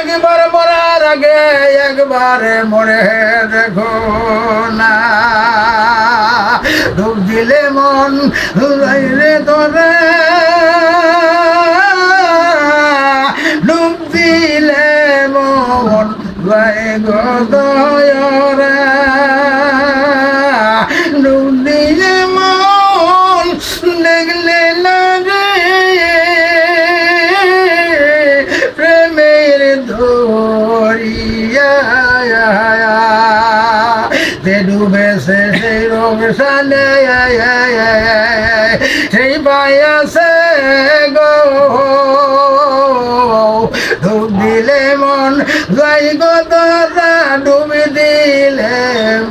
একবার মরার আগে একবারে মরে দেখো না। ডুব দিলে মন রে তোরে ডুব দিলে মন গায়ে সালে সেই ডুব দিলে মন যাই গো দরা ডুবি দিলে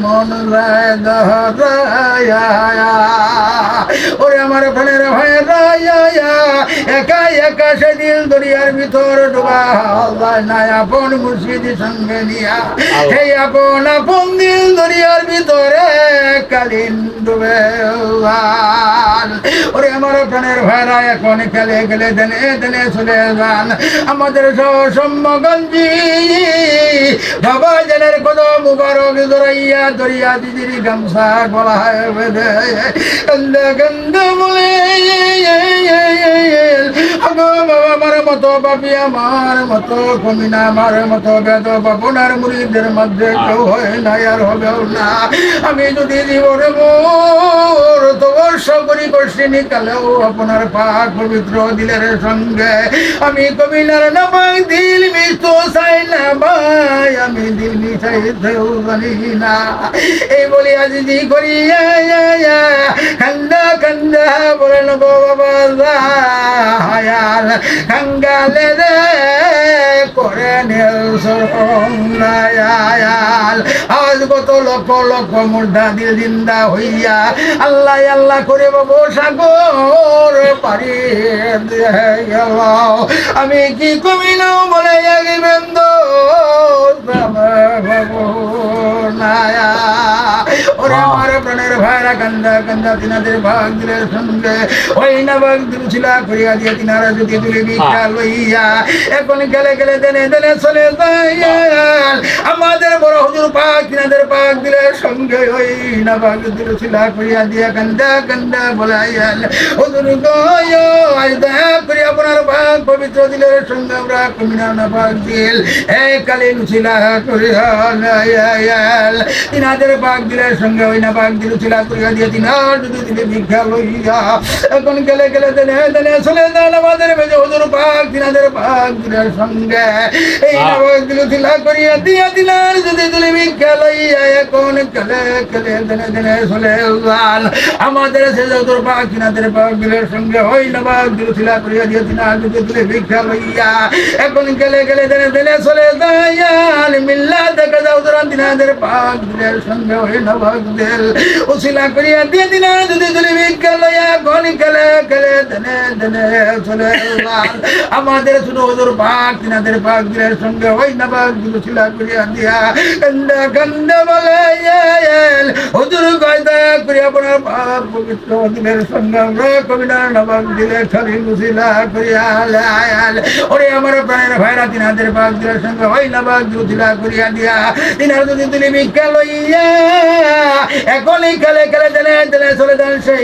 মন যায় দরা ওরে আমার রায়া একা একা সে দিল দরিয়ার ভিতর ডুবা নাই আপন মুর্শিদ সঙ্গে নিয়া। সেই আপন আপন দিল দরিয়ার ভিতরে কালিন ডুবে আমার আমাদের মতো বাপি, আমার মতো কমিনা, আমার মতো বেদ বাপনার মুড়িদের মধ্যে কেউ হয় না, আর হবেও না। আমি যদি জীবনে মোর কষ্টিনি কালেও আপনার পাক পবিত্র দিলের সঙ্গে, আমি কবিনার নামাক দিল মিশতো চাই না ভাই আমি দিল মিশাইতেও জানি না এই বলি আজি জি করি কান্দা কান্দা বলেন গো বাবা হায়াল কাঙ্গালে রে আজ কত লক্ষ লক্ষ মুর্দা দিল জিন্দা হইয়া আল্লাহ আল্লাহ করে বাবু সাগর পারি আমি কি কমিল বলে যাবি ওরে ভাইরা কান্দা কান্দা তিনাদের ভাগ দিলের সঙ্গে। ওই না ভাগ দিল করিয়া দিয়ে তিনারা যদি তুলে ভিক্ষা লইয়া এখন গেলে গেলে দেনে দেনে চলে যায় আমাদের বড় হুজুর পাক তিনাদের পাক দিলের সঙ্গে ওই না ভাগ দিল ছিলা করিয়া দিয়ে কান্দা কান্দা বলাইয়াল হুজুর গয় আজ দয়া করি আপনার ভাগ পবিত্র দিলের সঙ্গে আমরা কমিনা না ভাগ দিল এই কালে লুচিলা করিয়া তিনাদের পাক দিলের সঙ্গে ওই না দিল ছিলা করিয়া দিয়ে তিনার যদি দিলে ভিক্ষা লইয়া এখন গেলে গেলে দেনে দেনে চলে যান আমাদের বেজে হুজুর পাক তিনাদের পাক দিলের সঙ্গে। এই না দিল ছিলা করিয়া দিয়া তিনার যদি দিলে ভিক্ষা লইয়া এখন গেলে গেলে দেনে দেনে চলে যান আমাদের সে হুজুর পাক তিনাদের পাক দিলের সঙ্গে ওই না দিল ছিলা করিয়া দিয়ে তিনার যদি দিলে ভিক্ষা লইয়া এখন গেলে গেলে দেনে দেনে চলে যান মিল্লা দেখা যাও দিনাদের পাক দিলের সঙ্গে ওই না দিল। উসিলা করিয়া দিয়ে দিন যদি তুমি ভিক্ষা গনি গেলে গেলে, দেনে দেনে, চলে আমাদের শুধু হুজুর পাক, তিনাদের পাক দিলের সঙ্গে ওই না পাক দিল ছিলা করিয়া দিয়া। কান্দা কান্দা বলে হুজুর করিয়া আপনার পাক, পবিত্র সঙ্গে আমরা দিলে খালি মুসিলা করিয়া লায়াল ওরে আমার প্রাণের ভাইরা, তিনাদের পাক দিলের সঙ্গে ওই নবাক দিল ছিলা করিয়া দিয়া। তিনার যদি তুমি ভিক্ষা লইয়া এখনই খেলে খেলে দিলে দিলে চলে যান সেই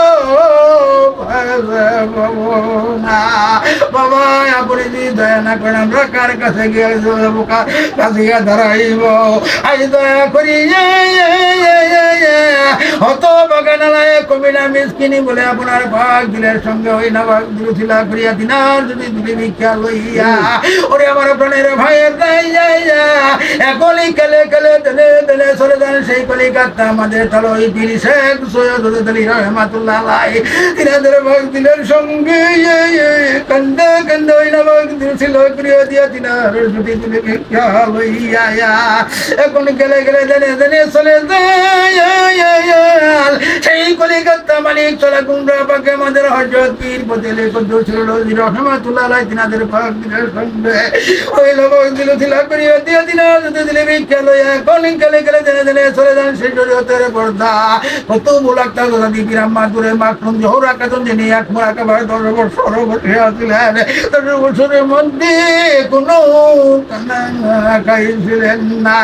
আপনার ভাগ দিলের সঙ্গে না ভাগ করিয়া দিনার যদি ভিক্ষা লইয়া ওরে আমার প্রাণের ভাইয়ের একলি কেলে কেলে চলে যান সেই কলিকাতা আমাদের তলই পীর শেখ সৈয়দ আলাই তিনাদের ভক্তিদের সঙ্গে কান্দা কান্দা ভক্তি ছিল প্রিয় দিয়া তিনার ছুটি এখন গেলে গেলে দেনে দেনে চলে যায়। সেই কলিকাতা মালিক চলা কুমড়া পাকে আমাদের হজরত পীর বদলে কদ্দু ছিল রহমাতুল্লাহ তিনাদের ভক্তিদের সঙ্গে। লোক দিল দিলা করিয়া দিয়া যদি দিলে ভিক্ষা লইয়া। কোন গেলে গেলে দেনে দেনে চলে যান সেই জড়িয়তের পর্দা। কত মুলাক্তা দিবির আম্মা দূরে মাখন জোহর আকাতন যিনি এক দশ বছর বসে দশ বছরের মধ্যে কোনো খাইছিলেন না।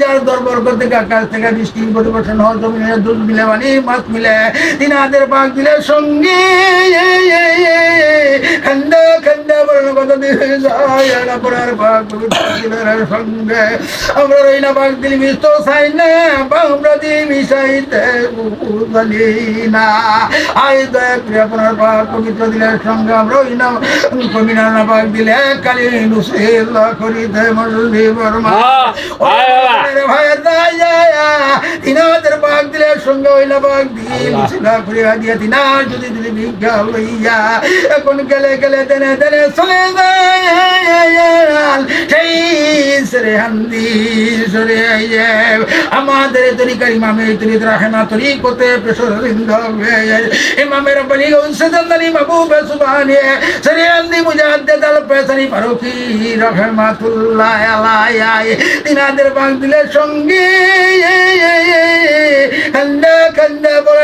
যার দরবার করতে থেকে বৃষ্টি, পরিবর্তন হয় জমিনে দুধ মিলে মানে মাছ মিলে। তিনাদের পাক দিলের সঙ্গে। বর্ণ কথা দিয়ে যায় পড়ার পাক সঙ্গে। আমরা রই না পাক দিল মিষ্ট চাই না আমরা দিই মিশাইতে জানি না। আই দয়া করে আপনার পাক পবিত্র দিলের সঙ্গে আমরা রই না কমিনা না পাক দিলে কালি নুসিল করিতে মজুরি বর্মা। হ্যাঁ, আয় বাবা। দায়া তিনাদের পাক দিলের সঙ্গে ওই না পাক দিল লইয়া এখন গেলে গেলে দেনে দেনে চলে হান্দি সরে আমাদের তরিকার ইমামের তরিক রাহেমা তরিকতে পেশর রিন্দ ইমামের বলি জন্দনি মাহবুব সুবহানে। সরে হান্দি মুজাদ্দিদ আল পেসানি ফারুকি রহমাতুল্লাহ আলাইহি। তিনাদের বাগ দিলে সঙ্গে। কান্দা কান্দা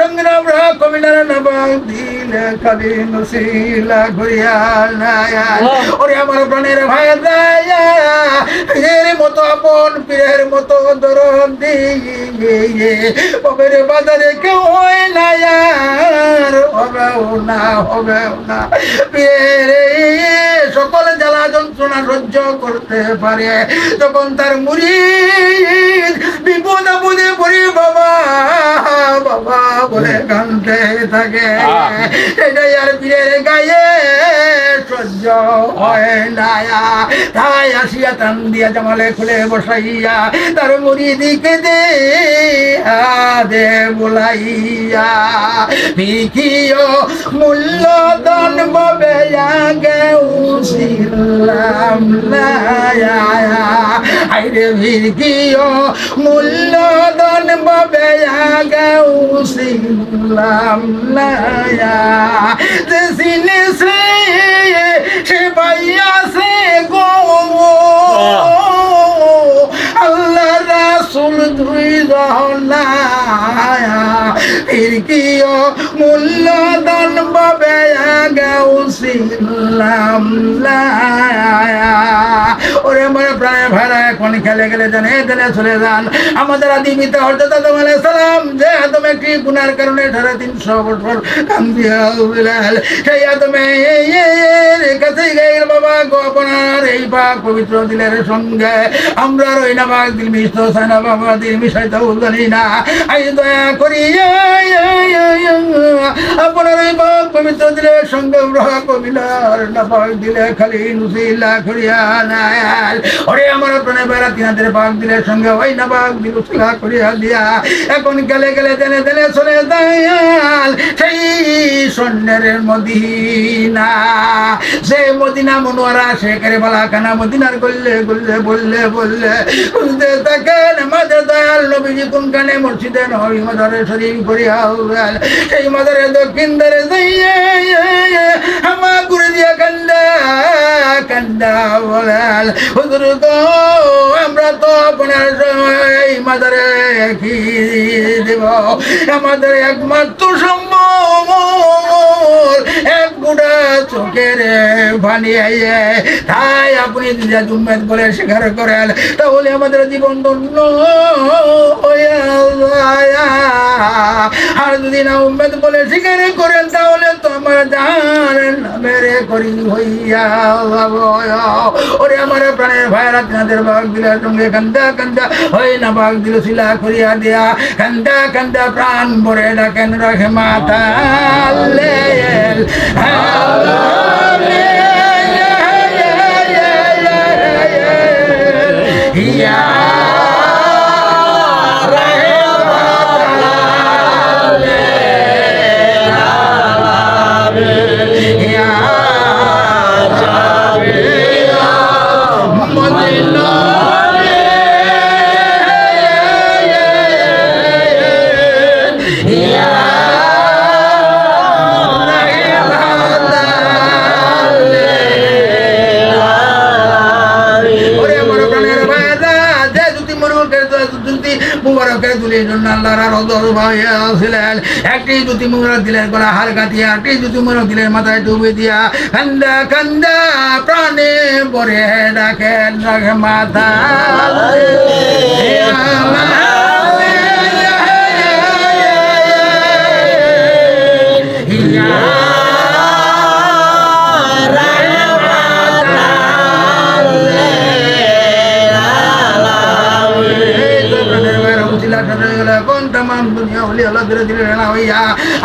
সঙ্গে আমরা কমিনার না পাক দিলে খালি নসিলা ওরে আমার প্রাণের ভাই পীরের মতো আপন পীরের মতো দিয়ে। বাবের বাজারে কেউ হয় না হবেও না হবেও না। পীরের সকল জ্বালা যন্ত্রণা সহ্য করতে পারে। তখন তার মুড়ি বিপদ আপদে পড়ি বাবা বাবা বলে কানতে থাকে। এটাই আর পীরের গায়ে সহ্য হয় না তাই আসিয়া টান দিয়া জামালে খুলে বসাইয়া তার মুড়ি দিকে দে দে বলাইয়া। ভিখিও মূল্য দান ববে আগে উসিলাম আইরে ভিখিও মূল্য দান ববে আগে উসিলাম যে সিনে সে সে পাইয়া সে গো। আল্লাহ রাসুল দুই জহনায়া ফিরকিও মূল্য দান বাবে গৌসিলাম ওরে আমার প্রায় ভাড়া খেলে গেলে জানে দিলে চলে যান। আমাদের আদি পিতা হরজত আদম আলাইহিস সালাম, যে গুনার কারণে তিনশো বছর সেই আদমে কাছে বাবা এই পবিত্র দিলের সঙ্গে আমরা রই না বাঘ দিল বাবা দিল জানি না। আই দয়া করি আপনার এই পাক পবিত্র দিলের সঙ্গে আমরা কবিলার না পাক দিলে খালি নুসিলা করিয়া নায়াল। ওরে আমার প্রাণে বেড়া তিনাদের দিলের সঙ্গে ওই না করিয়া দিয়া। এখন গেলে গেলে দেনে দেনে চলে দয়াল সেই স্বর্ণের মদিনা। সে মদিনা মনোয়ারা, সে করে বলা কানা মদিনার গল্লে গল্লে বললে বললে আমাদের দয়াল নবীজি কোনখানে মসজিদে মাদারে শরীফ করিয়া সেই মাদারে দক্ষিণ যাইয়ে আমার গুরু দিয়া কান্দা কান্দা বলাল, হুজুর আমরা তো আপনার মাদারে কি দেব? আমাদের একমাত্র সম্ভব এক গুড়া বানিয়ে তাই আপনি দিদা জুম্মেদ বলে স্বীকার করেন, তাহলে আমাদের জীবন ধন্য আর যদি না উম্মেদ বলে স্বীকার করেন, তাহলে তো আমার জান নামের করি হইয়া। ওরে আমার প্রাণের ভাইরা আপনাদের ভাগ দিলে সঙ্গে কান্দা কান্দা, ওই নাবাক দিল শিলা করিয়া দিয়া, কান্দা কান্দা প্রাণ ভরে ডাকেন রাখে মাতা লেল Yeah! দুটি মুবারকের দুলির জন্য আল্লাহর আরও ভাই ছিলেন। একটি দুটি মুবারক দিলেন গলা হার কাটিয়া, একটি দুটি মুবারক দিলেন মাথায় ডুবে দিয়া কান্দা কান্দা প্রাণে পরে ডাকেন মাথা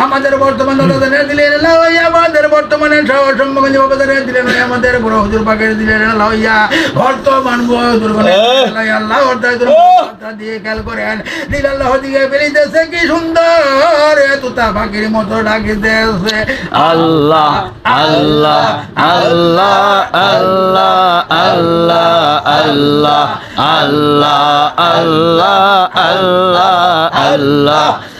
আমাদের বর্তমান দাদাদের দিলেন লাইয়া আমাদের বর্তমানে সম্মুখে বাবাদের দিলেন আমাদের বড় হুজুর পাকের দিলেন লাইয়া। বর্তমান আল্লাহ অর্থাৎ দিয়ে খেয়াল করেন। দিল আল্লাহ দিকে ফেলিতেছে কি সুন্দর তুতা পাখির মতো ডাকিতেছে। আল্লাহ আল্লাহ আল্লাহ আল্লাহ আল্লাহ আল্লাহ আল্লাহ আল্লাহ।